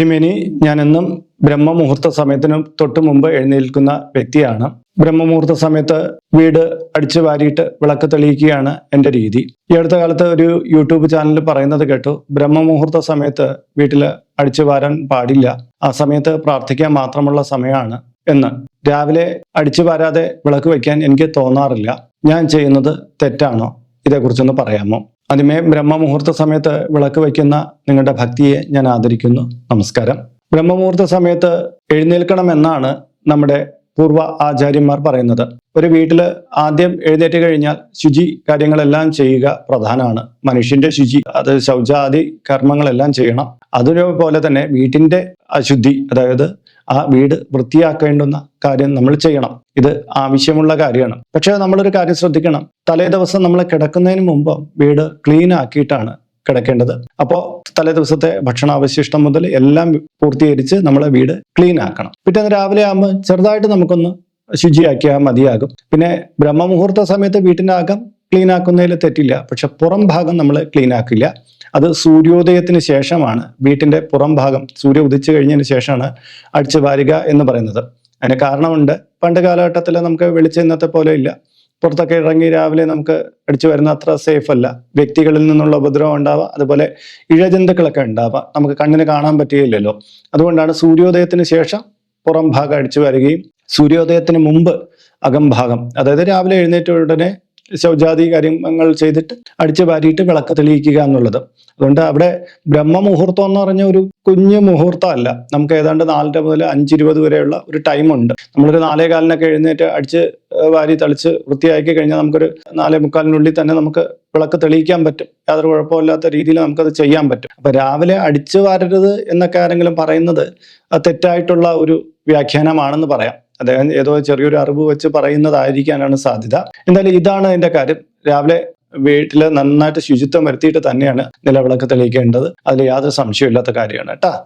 തിരുമേനി ഞാനെന്നും ബ്രഹ്മമുഹൂർത്ത സമയത്തിന് തൊട്ട് മുമ്പ് എഴുന്നേൽക്കുന്ന വ്യക്തിയാണ്. ബ്രഹ്മമുഹൂർത്ത സമയത്ത് വീട് അടിച്ചു വാരിയിട്ട് വിളക്ക് തെളിയിക്കുകയാണ് എന്റെ രീതി. ഈ അടുത്ത കാലത്ത് ഒരു യൂട്യൂബ് ചാനലിൽ പറയുന്നത് കേട്ടു ബ്രഹ്മമുഹൂർത്ത സമയത്ത് വീട്ടിൽ അടിച്ചു വാരാൻ പാടില്ല. ആ സമയത്ത് പ്രാർത്ഥിക്കാൻ മാത്രമുള്ള സമയമാണ് എന്ന്. രാവിലെ അടിച്ചു വാരാതെ വിളക്ക് വയ്ക്കാൻ എനിക്ക് തോന്നാറില്ല. ഞാൻ ചെയ്യുന്നത് തെറ്റാണോ? ഇതേക്കുറിച്ചൊന്ന് പറയാമോ? ആദ്യമേ ബ്രഹ്മമുഹൂർത്ത സമയത്ത് വിളക്ക് വയ്ക്കുന്ന നിങ്ങളുടെ ഭക്തിയെ ഞാൻ ആദരിക്കുന്നു. നമസ്കാരം. ബ്രഹ്മമുഹൂർത്ത സമയത്ത് എഴുന്നേൽക്കണം എന്നാണ് നമ്മുടെ പൂർവ ആചാര്യന്മാർ പറയുന്നത്. ഒരു വീട്ടിൽ ആദ്യം എഴുന്നേറ്റ് കഴിഞ്ഞാൽ ശുചി കാര്യങ്ങളെല്ലാം ചെയ്യുക പ്രധാനമാണ്. മനുഷ്യന്റെ ശുചി അത് ശൗചാദി കർമ്മങ്ങളെല്ലാം ചെയ്യണം. അതുപോലെ തന്നെ വീട്ടിന്റെ അശുദ്ധി അതായത് ആ വീട് വൃത്തിയാക്കേണ്ടുന്ന കാര്യം നമ്മൾ ചെയ്യണം. ഇത് ആവശ്യമുള്ള കാര്യമാണ്. പക്ഷേ നമ്മളൊരു കാര്യം ശ്രദ്ധിക്കണം. തലേ ദിവസം നമ്മൾ കിടക്കുന്നതിന് മുമ്പ് വീട് ക്ലീൻ ആക്കിയിട്ടാണ് കിടക്കേണ്ടത്. അപ്പോ തലേ ദിവസത്തെ ഭക്ഷണാവശിഷ്ടം മുതൽ എല്ലാം പൂർത്തീകരിച്ച് നമ്മളെ വീട് ക്ലീൻ ആക്കണം. പിറ്റേന്ന് രാവിലെ ആകുമ്പോൾ ചെറുതായിട്ട് നമുക്കൊന്ന് ശുചിയാക്കിയാൽ മതിയാകും. പിന്നെ ബ്രഹ്മമുഹൂർത്ത സമയത്ത് വീട്ടിന്റെ അകം ക്ലീൻ ആക്കുന്നതിൽ തെറ്റില്ല. പക്ഷെ പുറം ഭാഗം നമ്മൾ ക്ലീൻ ആക്കില്ല. അത് സൂര്യോദയത്തിന് ശേഷമാണ്. വീട്ടിന്റെ പുറം ഭാഗം സൂര്യ ഉദിച്ചു കഴിഞ്ഞതിന് ശേഷമാണ് അടിച്ചു വാരുക എന്ന് പറയുന്നത്. അതിന് കാരണമുണ്ട്. പണ്ട് കാലഘട്ടത്തിൽ നമുക്ക് വെളിച്ചെന്നത്തെ പോലെ ഇല്ല. പുറത്തൊക്കെ ഇറങ്ങി രാവിലെ നമുക്ക് അടിച്ചു വരുന്ന അത്ര സേഫ് അല്ല. വ്യക്തികളിൽ നിന്നുള്ള ഉപദ്രവം ഉണ്ടാവാം. അതുപോലെ ഇഴജന്തുക്കളൊക്കെ ഉണ്ടാവാം. നമുക്ക് കണ്ണിന് കാണാൻ പറ്റുകയില്ലല്ലോ. അതുകൊണ്ടാണ് സൂര്യോദയത്തിന് ശേഷം പുറം ഭാഗം അടിച്ചു വരികയും സൂര്യോദയത്തിന് മുമ്പ് അകംഭാഗം അതായത് രാവിലെ എഴുന്നേറ്റ ഉടനെ ശൗചാദി കാര്യങ്ങൾ ചെയ്തിട്ട് അടിച്ചു വാരിയിട്ട് വിളക്ക് തെളിയിക്കുക എന്നുള്ളത്. അതുകൊണ്ട് അവിടെ ബ്രഹ്മമുഹൂർത്തം എന്ന് പറഞ്ഞ ഒരു കുഞ്ഞു മുഹൂർത്തമല്ല. നമുക്ക് ഏതാണ്ട് നാലര മുതൽ അഞ്ചിരുപത് വരെയുള്ള ഒരു ടൈമുണ്ട്. നമ്മളൊരു നാലേ കാലിനൊക്കെ എഴുന്നേറ്റ് അടിച്ച് വാരി തളിച്ച് വൃത്തിയാക്കി കഴിഞ്ഞാൽ നമുക്കൊരു നാലേ മുക്കാലിനുള്ളിൽ തന്നെ നമുക്ക് വിളക്ക് തെളിയിക്കാൻ പറ്റും. യാതൊരു കുഴപ്പമില്ലാത്ത രീതിയിൽ നമുക്കത് ചെയ്യാൻ പറ്റും. അപ്പൊ രാവിലെ അടിച്ചു വാരരുത് എന്നൊക്കെ ആരെങ്കിലും പറയുന്നത് തെറ്റായിട്ടുള്ള ഒരു വ്യാഖ്യാനമാണെന്ന് പറയാം. അദ്ദേഹം ഏതോ ചെറിയൊരു അറിവ് വെച്ച് പറയുന്നതായിരിക്കാനാണ് സാധ്യത. എന്തായാലും ഇതാണ് അതിന്റെ കാര്യം. രാവിലെ വീട്ടിൽ നന്നായിട്ട് ശുചിത്വം വരുത്തിയിട്ട് തന്നെയാണ് നിലവിളക്ക് തെളിയിക്കേണ്ടത്. അതിൽ യാതൊരു സംശയമില്ലാത്ത കാര്യമാണ്. കേട്ടാ